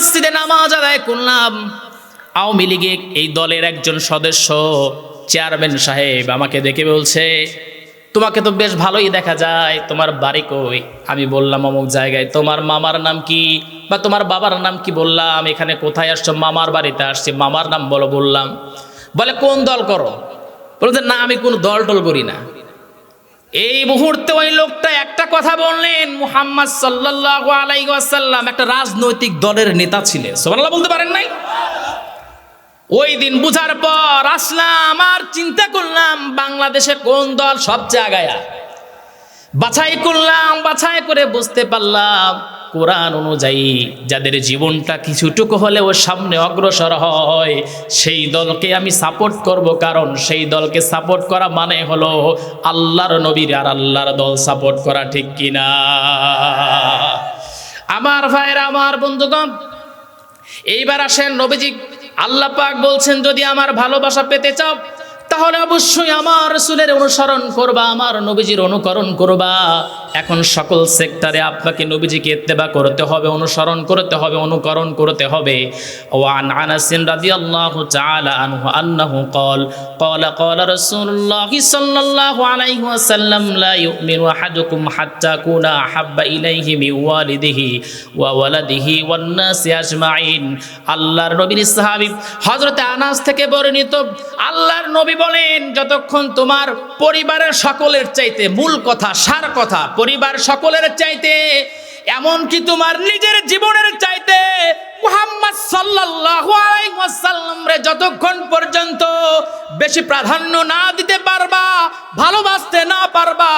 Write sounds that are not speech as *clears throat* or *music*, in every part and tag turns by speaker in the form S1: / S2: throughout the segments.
S1: মসজিদে নামাজ আদায় করলাম। আওয়ামী লীগের এই দলের একজন সদস্য, চেয়ারম্যান সাহেব আমাকে দেখে বলছে, তোমাকে তো বেশ ভালোই দেখা যায়, তোমার বাড়ি কই? আমি বললাম, অমুক জায়গায়। তোমার মামার নাম কি বা তোমার বাবার নাম কি বললাম? এখানে কোথায় আসছো? মামার বাড়িতে আসছি। মামার নাম বলো বললাম। বলে, কোন দল করো? বলছে, না, আমি কোনো দল টল করি না। এই মুহূর্তে ওই লোকটা একটা কথা বললেন, মুহাম্মদ সাল্লাল্লাহু আলাইহি ওয়াসাল্লাম একটা রাজনৈতিক দলের নেতা ছিলেন। সুবহানাল্লাহ বলতে পারেন নাই? ওই দিন বুঝার পর আসলাম, আর চিন্তা করলাম বাংলাদেশে কোন দল সবচেয়ে জায়গায় বাছাই করলাম, বাছাই করে বুঝতে পারলাম কোরআন অনুযায়ী যাদের জীবনটা কিছুটুকু হলেও সামনে অগ্রসর হয়, সেই দলকে আমি সাপোর্ট করব। কারণ সেই দলকে সাপোর্ট করা মানে হলো আল্লাহর নবীর আর আল্লাহর দল সাপোর্ট করা ঠিক কিনা। আমার ভাইয়ের, আমার বন্ধুগণ, এইবার আসেন নবীজি, আল্লাহ পাক বলছেন, যদি আমার ভালোবাসা পেতে চাও, তাহলে অবশ্যই আমার রসুলের অনুসরণ করবা, আমার নবীজির অনুকরণ করবা। এখন সকল সেক্টরে আপনাকে নবীজিকে ইত্তেবা করতে হবে অনুসরণ করতে হবে অনুকরণ করতে হবে ওয়ান আনাসিন রাদিয়াল্লাহু তাআলা আনহু আন্নাহু قال قال قال رسول الله صلى الله عليه وسلم لا يؤمن احدكم حتى اكون احب اليه من والده وولده والناس اجمعين আল্লাহর নবীর সাহাবী হযরত আনাস থেকে বর্ণিত আল্লাহর নবী বলেন যতক্ষণ তোমার পরিবারের সকলের চাইতে মূল কথা সার কথা পরিবার সকলের চাইতে, এমনকি তোমার নিজের জীবনের চাইতে, মুহাম্মদ সাল্লাল্লাহু আলাইহি ওয়াসাল্লাম রে যতক্ষণ পর্যন্ত বেশি প্রাধান্য না দিতে পারবা, ভালোবাসতে না পারবা,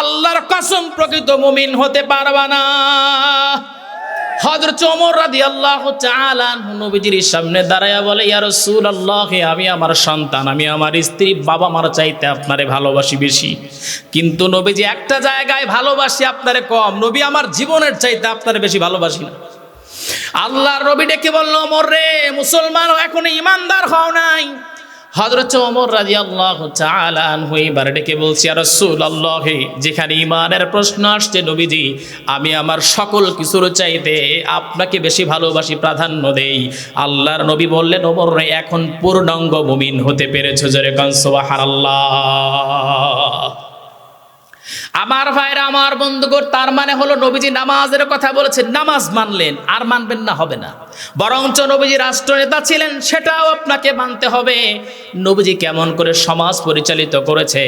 S1: আল্লাহর কসম প্রকৃত মুমিন হতে পারবা না। হযরত ওমর রাদিয়াল্লাহু তাআলা নবীজির সামনে দাঁড়ায়া বলে, ইয়া রাসূলুল্লাহ আমি আমার সন্তান, আমি আমার স্ত্রী, বাবা মার চাইতে আপনারে ভালোবাসি বেশি। কিন্তু নবীজি একটা জায়গায় ভালোবাসি আপনারে কম, নবী আমার জীবনের চাইতে আপনারে বেশি ভালোবাসি না। আল্লাহর নবী ডেকে বলল, ওমর রে মুসলমান এখন ইমানদার হও নাই। হযরত ওমর রাদিয়াল্লাহু তাআলা আনহু এবার ডেকে বলছি আর রাসূলুল্লাহ, যেখানে ইমানের প্রশ্ন আসছে নবীজি, আমি আমার সকল কিছুর চাইতে আপনাকে বেশি ভালোবাসি, প্রাধান্য দেই। আল্লাহর নবী বললেন, ওমর, এখন পূর্ণাঙ্গ মুমিন হতে পেরেছ। জোরে কান, সুবহানাল্লাহ। আমার ভাইরা, আমার বন্ধুগণ, তার মানে হলো নবীজি নামাজের কথা বলেছেন, নামাজ মানলেন, আর মানবেন না, হবে না। বরঞ্চ নবীজি রাষ্ট্রনেতা ছিলেন, সেটাও আপনাকে মানতে হবে। নবীজি কেমন করে সমাজ পরিচালিত করেছে,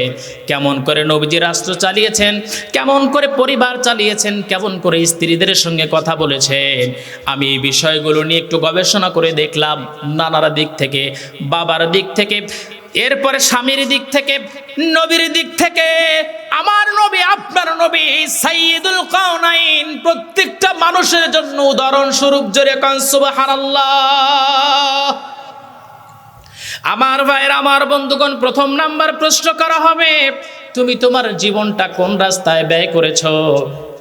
S1: কেমন করে নবীজি রাষ্ট্র চালিয়েছেন, কেমন করে পরিবার চালিয়েছেন, কেমন করে স্ত্রীদের সঙ্গে কথা বলেছেন, আমি এই বিষয়গুলো নিয়ে একটু গবেষণা করে দেখলাম, নানারা দিক থেকে, বাবার দিক থেকে। এরপরে স্বামীর দিক থেকে, নবীর দিক থেকে, আমার নবী, আপনার নবী সাইদুল কাউনাইন প্রত্যেকটা মানুষের জন্য উদাহরণ স্বরূপ জোরে সুবহানাল্লাহ। আমার ভাইয়ের, আমার বন্ধুগণ, প্রথম নাম্বার প্রশ্ন করা হবে, তুমি তোমার জীবনটা কোন রাস্তায় ব্যয় করেছ?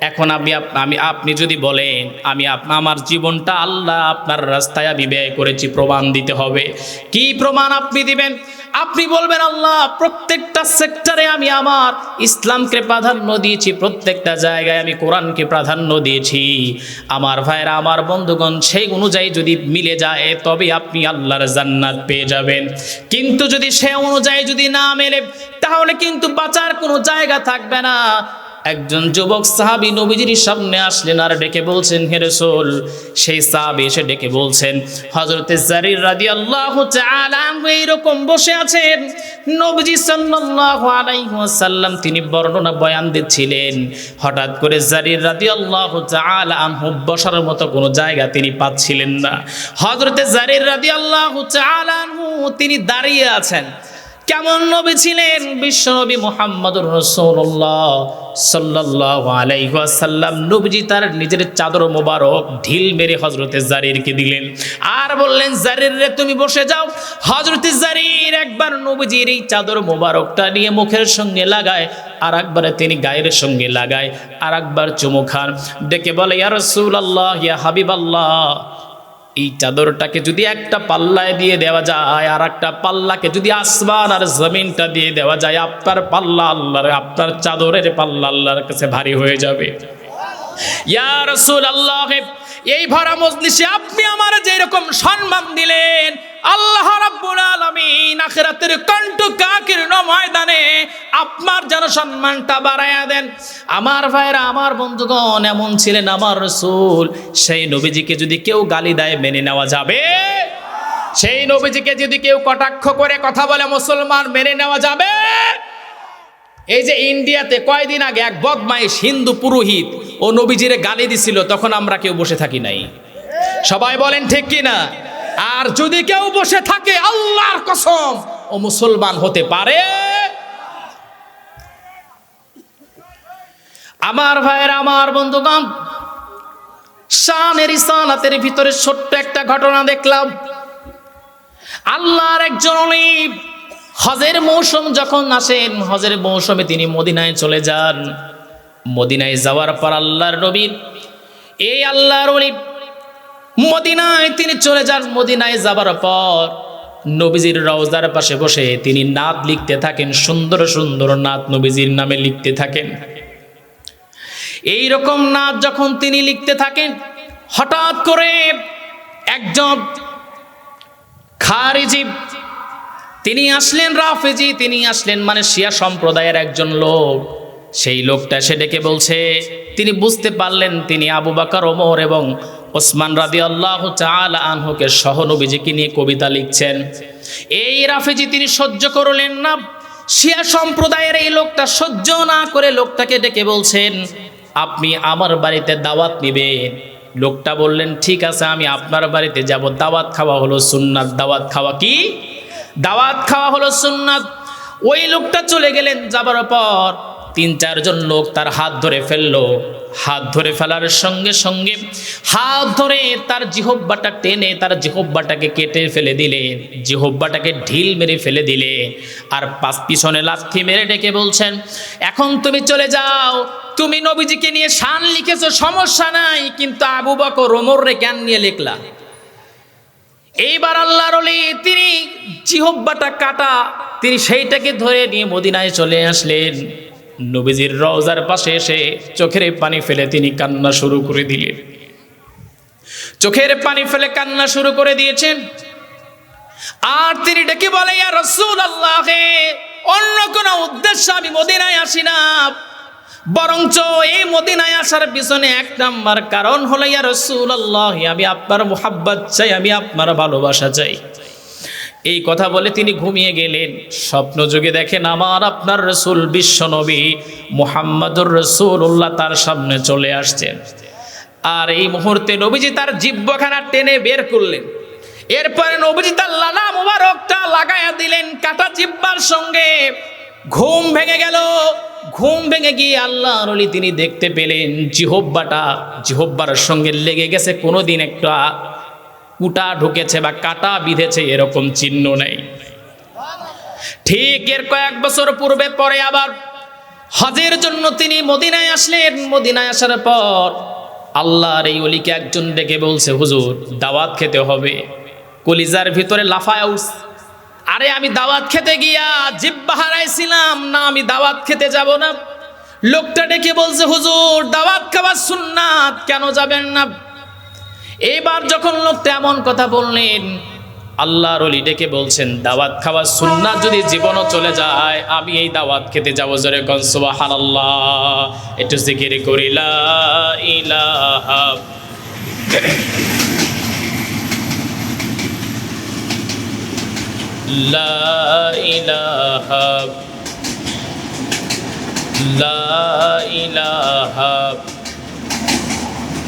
S1: এখন আমি আমি, আপনি যদি বলেন, আমি আমার জীবনটা আল্লাহ আপনার রাস্তায় আমি ব্যয় করেছি, প্রমাণ দিতে হবে। কি প্রমাণ আপনি দিবেন? আপনি বলবেন, আল্লাহ, প্রত্যেকটা সেক্টরে আমি আমার ইসলামকে প্রাধান্য দিয়েছি, প্রত্যেকটা জায়গায় আমি কোরআনকে প্রাধান্য দিয়েছি। আমার ভাইরা আমার বন্ধুগণ, সেই অনুযায়ী যদি মিলে যায়, তবে আপনি আল্লাহর জান্নাত পেয়ে যাবেন। কিন্তু যদি সে অনুযায়ী যদি না মেলে, তাহলে কিন্তু বাঁচার কোনো জায়গা থাকবে না। একজন যুবক সাহাবী নবীজির সামনে আসলেন আর ডেকে বলছেন, হে রাসূল। সেই সাহাবী এসে ডেকে বলছেন, হযরতে জারির রাদিয়াল্লাহু তাআলা এইরকম বসে আছেন। নবীজি সাল্লাল্লাহু আলাইহি ওয়াসাল্লাম তিনি বর্ণনা বয়ান দিচ্ছিলেন, হঠাৎ করে জারির রাদিয়াল্লাহু তাআলা আনহু বসার মতো কোনো জায়গা তিনি পাচ্ছিলেন না। হযরতে জারির রাদিয়াল্লাহু তাআলা আনহু তিনি দাঁড়িয়ে আছেন। কেমন নবী ছিলেন? বিশ্বনবী মোহাম্মদুর রসুল্লাহ সাল্লাহ আলাইসাল্লাম নবীজি তার নিজের চাদর মোবারক ঢিল মেরে হজরতে জারিরকে দিলেন। আর বললেন, জারির রে, তুমি বসে যাও। হজরতে জারির একবার নবীজির এই চাদর মোবারকটা নিয়ে মুখের সঙ্গে লাগায় আর একবারে তিনি গায়ের সঙ্গে লাগায় আর একবার চুমু খান। ডেকে বলে, ইয়া রসুল আল্লাহ ইয়া হাবিব আল্লাহ এই চাদরটাকে যদি একটা পাল্লায় দিয়ে দেওয়া যায় আর একটা পাল্লাকে যদি আসমান আর জমিনটা দিয়ে দেওয়া যায়, আপনার পাল্লা আল্লাহর, আপনার চাদরের পাল্লা আল্লাহর কাছে ভারী হয়ে যাবে। ইয়া রাসূল আল্লাহ এই ভরা মজলিসে আপনি আমার যেরকম সম্মান দিলেন আল্লাহ রাব্বুল আলামিন আখিরাতের কণ্ঠ কাকির ময়দানে আপনার যেন সম্মানটা বাড়ায়া দেন। আমার ভাইরা আমার বন্ধুগণ, এমন ছিলেন আমার রসূল। সেই নবীজিকে যদি কেউ গালি দেয়, মেনে নেওয়া যাবে? সেই নবীজিকে যদি কেউ কটাক্ষ করে কথা বলে, মুসলমান মেনে নেওয়া যাবে? এই যে ইন্ডিয়াতে কয়দিন আগে এক বদমাইশ হিন্দু পুরোহিত, ও নবীজিরে গালি দিছিল, তখন আমরা কেউ বসে থাকি নাই। সবাই বলেন, ঠিক কি না আর যদি কেউ বসে থাকে, আল্লাহর কসম, ও মুসলমান হতে পারে। আমার ভাইয়ের, আমার বন্ধুগণ, শানের ইসালাতের ভিতরে ছোট্ট একটা ঘটনা দেখলাম। আল্লাহর একজন অলিম হজের মৌসুম যখন আসেন, হজের মৌসুমে তিনি মদিনায় চলে যান। মদিনায় যাওয়ার পর আল্লাহর নবীর এই আল্লাহর অলিম মদিনায় তিনি চলে যান, মদিনায় যাবার পর নবীজির রওজার পাশে বসে তিনি নাত লিখতে থাকেন, সুন্দর সুন্দর নাত নবীজির নামে লিখতে থাকেন। এই রকম নাচ যখন তিনি লিখতে থাকেন, হঠাৎ করে একজন খারিজি, তিনি আসলেন রাফেজি, তিনি আসলেন মানে শিয়া সম্প্রদায়ের একজন লোক। সেই লোকটা এসে ডেকে বলছে, তিনি বুঝতে পারলেন তিনি আবু বাকর, ওমর এবং ওসমান রাদি আল্লাহ আনহুকে সহনবীজিকে নিয়ে কবিতা লিখছেন। এই রাফেজি তিনি সহ্য করলেন না। শিয়া সম্প্রদায়ের এই লোকটা সহ্য না করে লোকটাকে ডেকে বলছেন, আপনি আমার বাড়িতে দাওয়াত নিবেন। লোকটা বললেন, ঠিক আছে, আমি আপনার বাড়িতে যাব। দাওয়াত খাওয়া হলো সুন্নাত। দাওয়াত খাওয়া কি? দাওয়াত খাওয়া হলো সুন্নাত। ওই লোকটা চলে গেলেন, যাবার পর তিন চারজন লোক তার হাত ধরে ফেলল। হাত ধরে ফেলার সঙ্গে সঙ্গে হাত ধরে তার জিহব্বাটা টেনে তার জিহব্বাটাকে কেটে ফেলে দিলে। জিহব্বাটাকে ঢিল মেরে ফেলে দিলে। আর পাশ পিছনে লাথি মেরে ডেকে বলছেন, এখন তুমি চলে যাও। তুমি নবীজিকে নিয়ে শান লিখেছো, সমস্যা নাই। কিন্তু আবু বকর ওমর রে কেন নিয়ে লিখলা। এইবার আল্লাহর তিনি জিহব্বাটা কাটা, তিনি সেইটাকে ধরে নিয়ে মদিনায় চলে আসলেন। নবীজির রওজার পাশে এসে চোখের পানি ফেলে তিনি কান্না শুরু করে দিলেন। চোখের পানি ফেলে কান্না শুরু করে দিয়েছেন। আর তিনি ডেকে বলে, ইয়া রসুল আল্লাহে অন্য কোনো উদ্দেশ্য আমি মদিনায় আসি না। বরঞ্চ এই মদিনায় আসার পিছনে এক নাম্বার কারণ হলো, ইয়া রসুল আল্লাহ আমি আপনার মোহাব্বত চাই, আমি আপনার ভালোবাসা চাই। এই কথা বলে তিনি ঘুমিয়ে গেলেন। স্বপ্ন যুগে দেখেন আমার আপনার রসুল বিশ্বনবী মোহাম্মদুর রসুল্লাহ তার সামনে চলে আসছেন। আর এই মুহূর্তে নবীজি তার জিব্বখানা টেনে বের করলেন। এরপরে নবীজি তার লালা মুবারকটা লাগায়া দিলেন কাটা জিব্বার সঙ্গে। ঘুম ভেঙে গেল। ঘুম ভেঙে গিয়ে আল্লাহ তিনি দেখতে পেলেন। জিহব্বাটা জিহব্বার সঙ্গে লেগে গেছে কোনোদিন একটা কুটা ঢুকেছে বা কাটা বিঁধেছে, এরকম চিহ্ন নেই। ঠিক এর কয়েক বছর পূর্বে, পরে আবার হজের জন্য তিনি মদিনায় আসলেন। মদিনায় আসার পর আল্লাহর এই অলিকে একজন ডেকে বলছে, হুজুর, দাওয়াত খেতে হবে। কলিজার ভিতরে লাফায় আরে, আমি দাওয়াত খেতে গিয়া জিব্বা হারাইছিলাম। না, আমি দাওয়াত খেতে যাব না। লোকটা ডেকে বলছে, হুজুর, দাওয়াত খাবার সুন্নাত। কেন যাবেন না? এইবার যখন লোকটা এমন কথা বললেন, আল্লাহর অলি ডেকে বলছেন, দাওয়াত খাওয়া সুন্নাত যদি জীবনও চলে যায়, আমি এই দাওয়াত খেতে যাব জোরে একটু জিকির করি, লা ইলাহা *clears throat* লা ইলাহা *clears throat* লা ইলাহা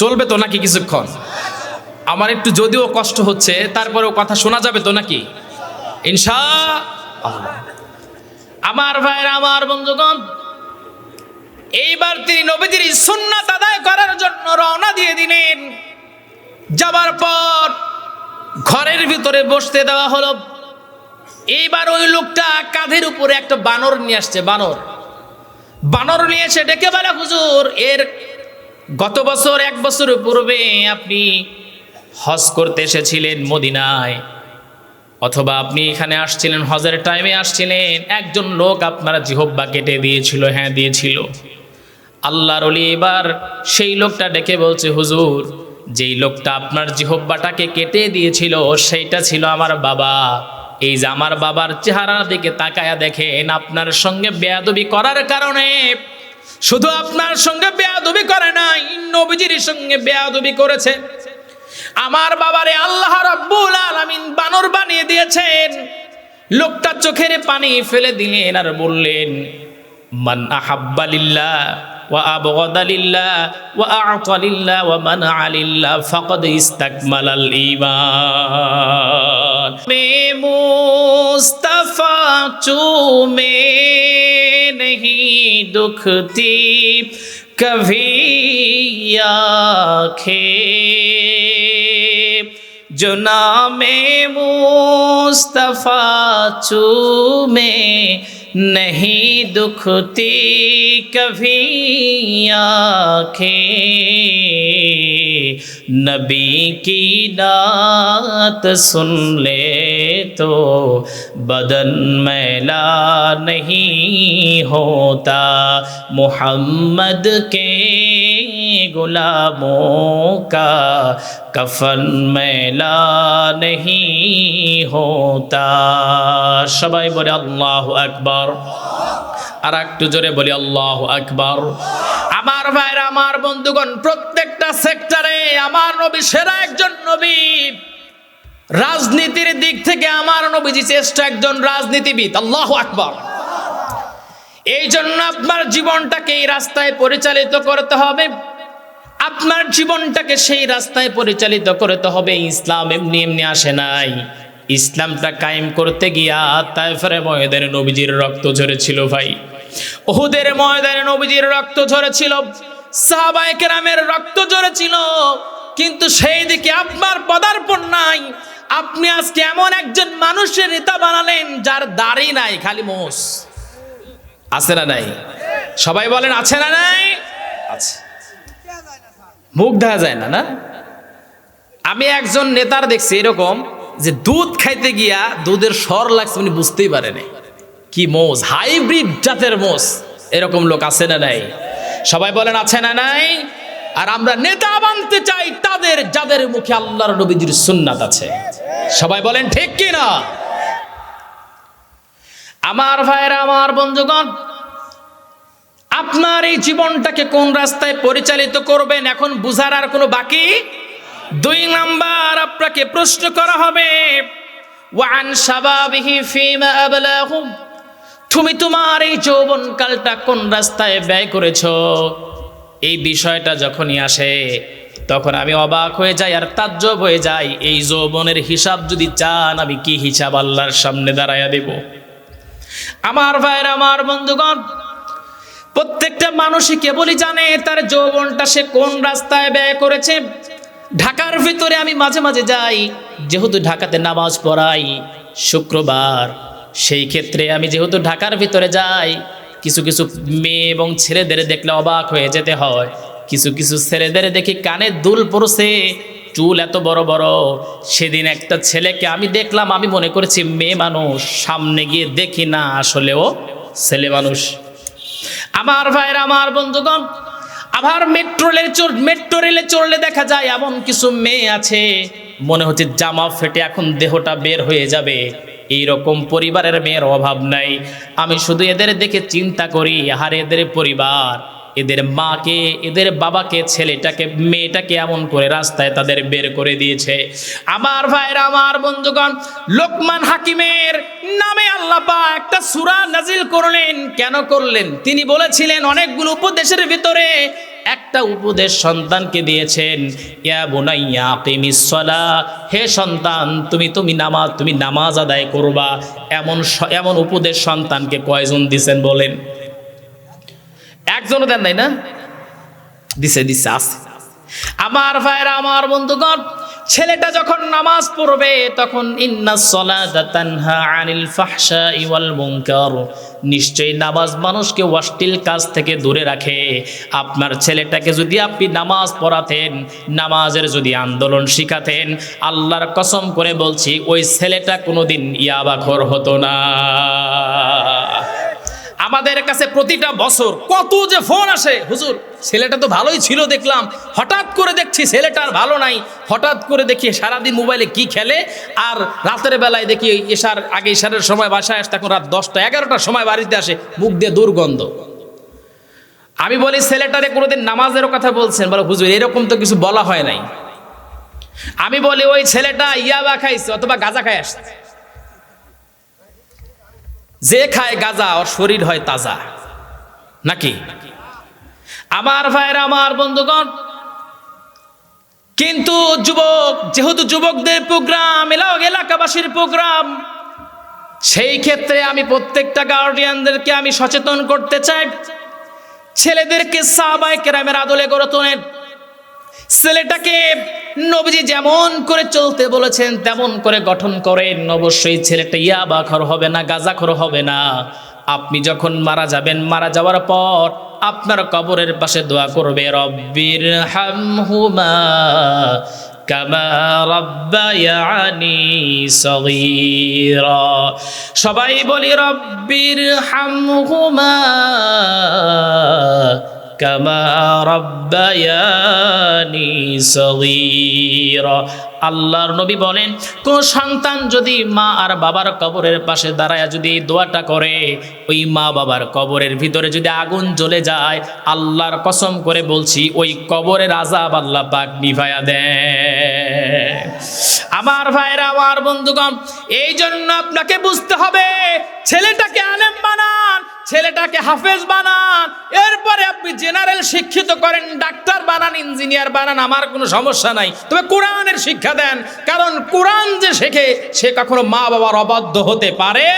S1: চলবে তো নাকি কিছুক্ষণ? আমার একটু যদিও কষ্ট হচ্ছে, তারপরেও কথা শোনা যাবে তো নাকি? ইনশা আমার ভাইরা আমার বন্ধুগণ, এইবার তিনি নবীজির সুন্নাত আদায় করার জন্য রওনা দিয়ে দিলেন। যাবার পর ঘরের ভিতরে বসতে দেওয়া হলো। এইবার ওই লোকটা কাঁধের উপরে একটা বানর নিয়ে আসছে, বানর। বানর নিয়ে এসে ডেকে বলে, হুজুর, এর গত বছর, এক বছর পূর্বে আপনি হজ করতে এসেছিলেন মদিনায়, অথবা আপনি এখানে আসছিলেন, হজের টাইমে আসছিলেন, একজন লোক আপনার জিহব্বা কেটে দিয়েছিল হ্যাঁ দিয়েছিল। আল্লাহর অলি এবার সেই লোকটা ডেকে বলছে, হুজুর, যেই লোকটা আপনার জিহব্বাটাকে কেটে দিয়েছিল, সেইটা ছিল আমার বাবা। এই যে আমার বাবার চেহারার দিকে তাকায়া দেখেন, আপনার সঙ্গে বেয়াদবি করার কারণে শুধু আপনার সঙ্গে বেয়াদবি করে নাই, নবীজির সঙ্গে বেয়াদবি করেছে। আমার বাবারে আল্লাহ রাব্বুল আলামিন বানর বানিয়ে দিয়েছেন। লোকটা চোখের পানি ফেলে দিলেন আর বললেন, মান আহাব্বা লিল্লাহ ওয়া আবগাদা লিল্লাহ ওয়া আ'তা লিল্লাহ ওয়া মানআ লিল্লাহ ফাকাদ ইস্তাকমালাল ঈমান। মে মুস্তাফা চুমে नहीं दुखती कभी आखे। जो नाम मुस्तफ़ा चूमे नहीं दुखती कभी आँखें नबी की नात सुन ले तो बदन मैला नहीं होता मोहम्मद के गुलामों का कफन मैला नहीं होता शबाई बोले अल्लाह अकबर আকবার। আর একটু জোরে বলি, আল্লাহ আকবার। আমার ভাইরা, আমার বন্ধুগণ, প্রত্যেকটা সেক্টরে আমার নবী, সেরা একজন নবী। রাজনীতির দিক থেকে আমার নবীজি শ্রেষ্ঠ একজন রাজনীতিবিদ। আল্লাহ আকবার। এই জন্য আপনার জীবনটাকে এই রাস্তায় পরিচালিত করতে হবে। আপনার জীবনটাকে সেই রাস্তায় পরিচালিত করতে হবে। ইসলাম এমনি এমনি আসে নাই। ইসলামটা কায়েম করতে গিয়া তাইফের ময়দানে নবীজির রক্ত ঝরেছিল ভাই। ওহুদের ময়দানে নবীজির রক্ত ঝরেছিল, সাহাবায়ে কেরামের রক্ত ঝরেছিল, কিন্তু সেই দিকে আপনার পদার্পণ নাই। আপনি আজকে এমন একজন মানুষের নেতা বানালেন যার দাড়ি নাই, খালি মোষ। আছে না নাই? সবাই বলেন, আছে না নাই? আছে। মুখ দেখা যায় না না? আমি একজন নেতার দেখছি, এরকম যে দুধ খাইতে গিয়া দুধের স্বর লাগছে উনি বুঝতেই পারেনি কি মোষ হাইব্রিড জাতের মোষ এরকম লোক আছে না নাই? সবাই বলেন, আছে না নাই? আর আমরা নেতা বানতে চাই, তাদের যাদের মুখে আল্লাহর নবীজির সুন্নাত আছে। সবাই বলেন, ঠিক কি না আমার ভাইরা আমার বন্ধুগণ, আপনার এই জীবনটাকে কোন রাস্তায় পরিচালিত করবেন এখন বুঝার আর কোনো বাকি দুই নাম্বার আপনাকে প্রশ্ন করা হবে, ওয়ান শাবাবিহি ফিমা আবলাহু তুমি তোমার এই যৌবনকালটা কোন রাস্তায় ব্যয় করেছ? এই বিষয়টা যখনই আসে, তখন আমি অবাক হয়ে যাই আর তাজ্জব হয়ে যাই, এই যৌবনের হিসাব যদি চান, আমি কি হিসাব আল্লাহর সামনে দাঁড়াইয়া দেব? আমার ভাইয়ের, আমার বন্ধুগণ, প্রত্যেকটা মানুষই কেবলই জানে তার যৌবনটা সে কোন রাস্তায় ব্যয় করেছে। ঢাকার ভিতরে আমি মাঝে মাঝে যাই, যেহেতু ঢাকাতে নামাজ পড়াই শুক্রবার। সেই ক্ষেত্রে আমি যেহেতু ঢাকার ভিতরে যাই, কিছু কিছু মেয়ে এবং ছেলেদের দেখলে অবাক হয়ে যেতে হয়। কিছু কিছু ছেলেদের দেখি কানে দুল পড়ছে চুল এত বড় বড়। সেদিন একটা ছেলেকে আমি দেখলাম, আমি মনে করেছি মেয়ে মানুষ, সামনে গিয়ে দেখি না আসলেও ছেলে মানুষ। আমার ভাইয়ের, আমার বন্ধুগণ আবার মেট্রো রেলে মেট্রো রেলে চললে দেখা যায় এমন কিছু মেয়ে আছে। মনে হচ্ছে জামা ফেটে এখন দেহটা বের হয়ে যাবে। এই রকম পরিবারের মেয়ের অভাব নাই। আমি শুধু এদের দেখে চিন্তা করি আর এদের পরিবার। এদের মাকে, এদের বাবাকে, ছেলেটাকে, মেয়েটাকে এমন করে রাস্তায় তাদের বের করে দিয়েছে। আমার ভাইরা, আমার বন্ধুগণ, লোকমান হাকিমের নামে আল্লাহ একটা সূরা নাজিল করলেন। কেন করলেন? তিনি বলেছিলেন, অনেকগুলো উপদেশের ভিতরে একটা উপদেশ সন্তানকে দিয়েছেন, ইয়া বোনাইয়া আকিমিস সালাহ, হে সন্তান, তুমি তুমি নামাজ তুমি নামাজ আদায় করবা। এমন এমন উপদেশ সন্তানকে কয়জন দিছেন বলেন? একজনও দেন নাই না? দিছে দিছে, আছে। আমার ভাইরা, আমার বন্ধুগণ ছেলেটা যখন নামাজ পড়বে, তখন আনিল নিশ্চয়ই নামাজ মানুষকে অশ্লীল কাজ থেকে দূরে রাখে। আপনার ছেলেটাকে যদি আপনি নামাজ পড়াতেন, নামাজের যদি আন্দোলন শিখাতেন, আল্লাহর কসম করে বলছি, ওই ছেলেটা কোনোদিন ইয়াবাখর হতো না। আমাদের কাছে প্রতিটা বছর কত যে ফোন আসে। হুজুর, ছেলেটা তো ভালোই ছিল দেখলাম। হঠাৎ করে দেখছি ছেলেটা আর ভালো নাই। হঠাৎ করে দেখি সারাদিন মোবাইলে কি খেলে আর রাতের বেলায় দেখি এসার আগে এসারের সময় বাসায় আসে তখন রাত দশটা, এগারোটার সময় বাড়িতে আসে, মুখ দিয়ে দুর্গন্ধ। আমি বলি ছেলেটারে কোনোদিন নামাজেরও কথা বলছেন? বলো, হুজুর, এরকম তো কিছু বলা হয় নাই। আমি বলি, ওই ছেলেটা ইয়াবা খাইছে অথবা গাঁজা খাই আসছে। যে খায় গাজা, ওর শরীর হয় তাজা। নাকি? আমার ভাইরা আমার বন্ধুগণ, কিন্তু যুবক, যেহেতু যুবকদের প্রোগ্রাম এলাকা এলাকাবাসীর প্রোগ্রাম সেই ক্ষেত্রে আমি প্রত্যেকটা গার্ডিয়ানদেরকে আমি সচেতন করতে চাই। ছেলেদেরকে সাহাবাই কেরামের আদলে গড়ে তোলেন। ছেলেটাকে নবীজি যেমন করে চলতে বলেছেন, তেমন করে গঠন করেন। অবশ্যই ছেলেটা ইয়াবাখর হবে না, গাজাখর হবে না। আপনি যখন মারা যাবেন, মারা যাওয়ার পর আপনার কবরের পাশে দোয়া করবে, রব্বির হামহুমা কামা রব্বায়ানি সবাই বলি, রব্বির হামহুমা কামা রব্বায়ানি সগীরা আল্লাহর নবী বলেন, কোন সন্তান যদি মা আর বাবার কবরের পাশে দাঁড়ায় যদি দোয়াটা করে, ওই মা বাবার কবরের ভিতরে যদি আগুন জ্বলে যায়, আল্লাহর কসম করে বলছি, ওই কবরের আজাব আল্লাহ পাক নিভায়া দেয় আমার ভাইরা আমার বন্ধুগণ এই জন্য আপনাকে বুঝতে হবে, ছেলেটাকে আলেম বানান ছেলেটাকে হাফেজ বানান। এরপরে আপনি জেনারেল শিক্ষিত করেন, ডাক্তার বানান ইঞ্জিনিয়ার বানান, আমার কোনো সমস্যা নাই। তবে কোরআনের শিক্ষা দেন, কারণ কোরআন যে শেখে, সে কখনো মা বাবার অবাধ্য হতে পারে